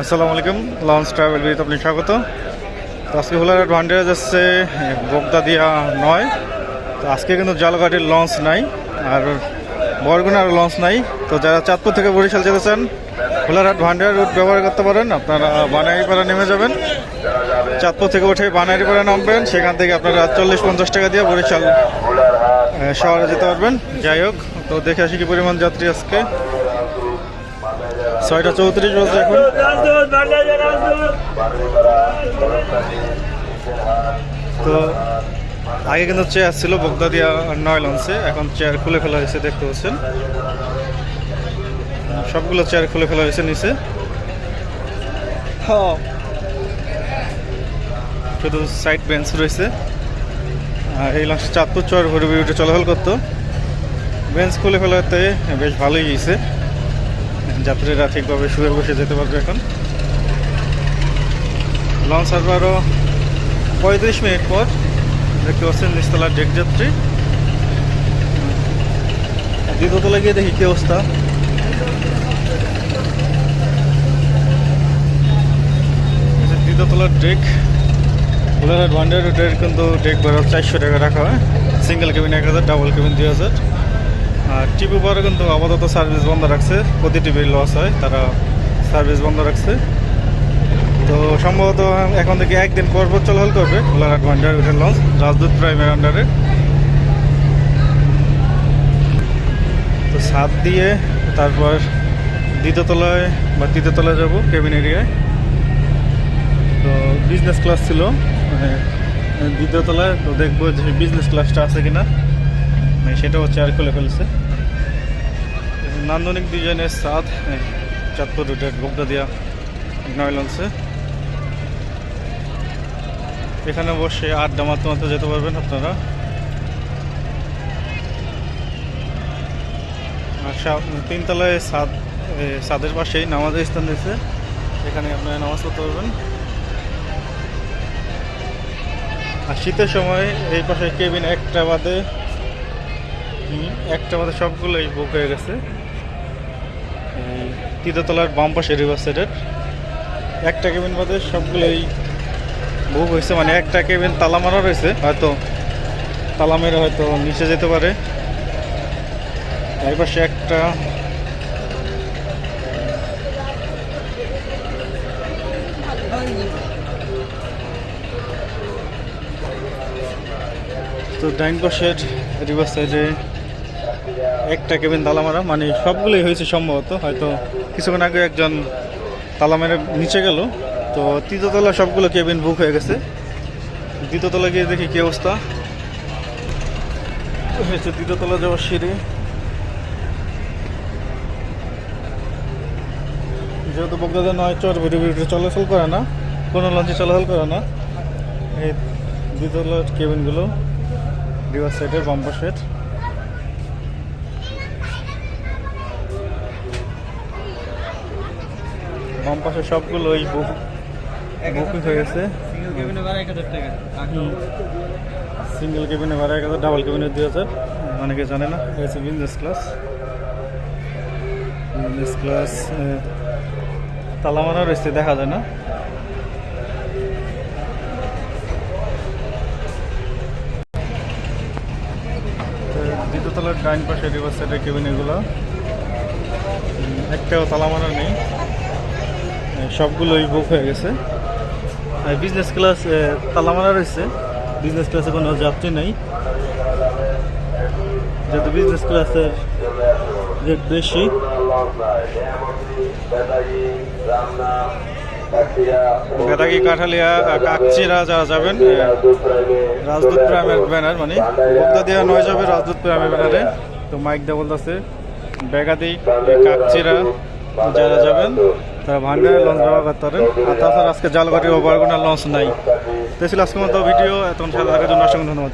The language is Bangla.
আসসালামু আলাইকুম লঞ্চ ট্রাভেল বিথ আপনি স্বাগত। তো আজকে হোলার অ্যাডভান্টেজ যাচ্ছে বগদা দিয়া নয়। তো আজকে কিন্তু জালঘাটের লঞ্চ নাই, আর বরগুনার লঞ্চ নাই। তো যারা চাঁদপুর থেকে বরিশাল যেতে চান হোলারহাট ভান্ডার রুট ব্যবহার করতে পারেন, আপনারা বানাইপাড়া নেমে যাবেন। চাঁদপুর থেকে উঠে বানাইপাড়া নামবেন, সেখান থেকে আপনারা চল্লিশ পঞ্চাশ টাকা দিয়ে বরিশাল শহরে যেতে পারবেন। যাই হোক, তো দেখে আসি কি পরিমাণ যাত্রী আজকে। ছয়টা চৌত্রিশ বাজে এখন। তো আগে কিন্তু চেয়ার ছিল, বগদা দিয়া নয় লঞ্চে। এখন চেয়ার খুলে ফেলা হয়েছে, দেখতে পাচ্ছেন। সবগুলো চেয়ার খুলে ফেলা হয়েছে নিচে। শুধু সাইড বেঞ্চ রয়েছে। এই লঞ্চ চাঁদপুর চর ঘুরে চলাচল করতো। বেঞ্চ খুলে ফেলাতে বেশ ভালোই গিয়েছে যাত্রীরা ঠিকভাবে শুয়ে বসে যেতে পারবে এখন। লঞ্চ আসবে আরও পঁয়ত্রিশ মিনিট পর দেখতে পাচ্ছেন নিচতলার ডেক যাত্রী। দ্বিতীয়তলা গিয়ে দেখি কি অবস্থা। দ্বিতীয়তলার ডেক ওলার ওয়ান্ডার রুটের কিন্তু ডেক ভাড়া চারশো টাকা রাখা হয়। সিঙ্গেল কেবিন এক হাজার ডাবল কেবিন দুই হাজার। আর টিপি পরে কিন্তু আপাতত সার্ভিস বন্ধ রাখছে। প্রতি টিভির লস হয়, তারা সার্ভিস বন্ধ রাখছে। তো সম্ভবত এখন থেকে একদিন পর পর চলাচল করবে কোলারহাট ভান্ডার উঠে লঞ্চ রাজদূত প্রাইমের আন্ডারে তো ছাদ দিয়ে তারপর দ্বিতীয়তলায় বা তৃতীয়তলায় যাব কেবিন এরিয়ায় তো বিজনেস ক্লাস ছিল মানে দ্বিতীয় তলায়, তো দেখব যে বিজনেস ক্লাসটা আছে কিনা। মানে সেটাও চেয়ার খুলে ফেলছে। নান্দনিক ডিজাইনের সাদ চাঁদপুর রুটের বগদা দিয়া নয় লঞ্চে এখানে বসে আড্ডা মাত্র মাত্র যেতে পারবেন আপনারা। তিনতলায় সাদ সাদের পাশেই নামাজের স্থান দিয়েছে এখানে আপনারা নামাজ পড়তে পারবেন। আর শীতের সময় এই পাশে কেবিন একটা বাদে একটা বাদে সবগুলোই বুক হয়ে গেছে। এই তৃতীয়তলার বাম পাশে রিভার সাইডের একটা কেবিন বাদে সবগুলোই বুক হয়েছে মানে একটা কেবিন তালা মারা রয়েছে, হয়তো তালা মেরে হয়তো নিচে যেতে পারে। এই পাশে একটা তো ডাইন পাশের রিভার সাইডে একটা কেবিন তালা মারা মানে সবগুলোই হয়েছে সম্ভবত, হয়তো কিছুক্ষণ আগে একজন তালা মেরে নিচে গেল। তো তৃতীয়তলা সবগুলো কেবিন বুক হয়ে গেছে। দ্বিতীয়তলা গিয়ে দেখি কি অবস্থা। হয়েছে দ্বিতীয়তলা যাওয়ার সিঁড়ি। যেহেতু বগদাদা নয়, চর ভিডিও ভিডিও চলাচল করে না, কোনো লঞ্চে চলাচল করে না। এই দ্বিতীয়তলার কেবিনগুলো রিভার সাইডের বাম পাশের বাম পাশে সবগুলো ওই বুক বুকিং হয়ে গেছে। সিঙ্গেল কেবিনে ভাড়া এক হাজার ডাবল কেবিনে দুই হাজার। অনেকে জানে না। হয়েছে বিজনেস ক্লাস বিজনেস ক্লাস তালা মারা রয়েছে দেখা যায় না। তো দ্বিতীয়তলার ডাইন পাশে রিভার সাইডের কেবিন এগুলো। একটাও তালা মারা নেই। সবগুলোই বুক হয়ে গেছে। বিজনেস ক্লাস তালা মারা রয়েছে। বিজনেস ক্লাসে কোনো যাত্রী নেই। যেহেতু বিজনেস ক্লাসের রেট বেশি। বেতাগি কাঠালিয়া কাকচিরা যারা যাবেন রাজদূত প্রাইমের ব্যানার মানে বগদা দিয়া নয় যাবে রাজদূত প্রাইমের ব্যানারে তো মাইক দেওয়া বলতেছে বেগাদি কাকচিরা যারা যাবেন তারা ভান্ডারে লঞ্চ ব্যবহার করতে পারেন আর তাছাড়া আজকে জালঘাটি ও বারগুনার লঞ্চ নাই। তো ছিল আজকের মতো ভিডিও এতক্ষণ সাথে থাকার জন্য অসংখ্য ধন্যবাদ।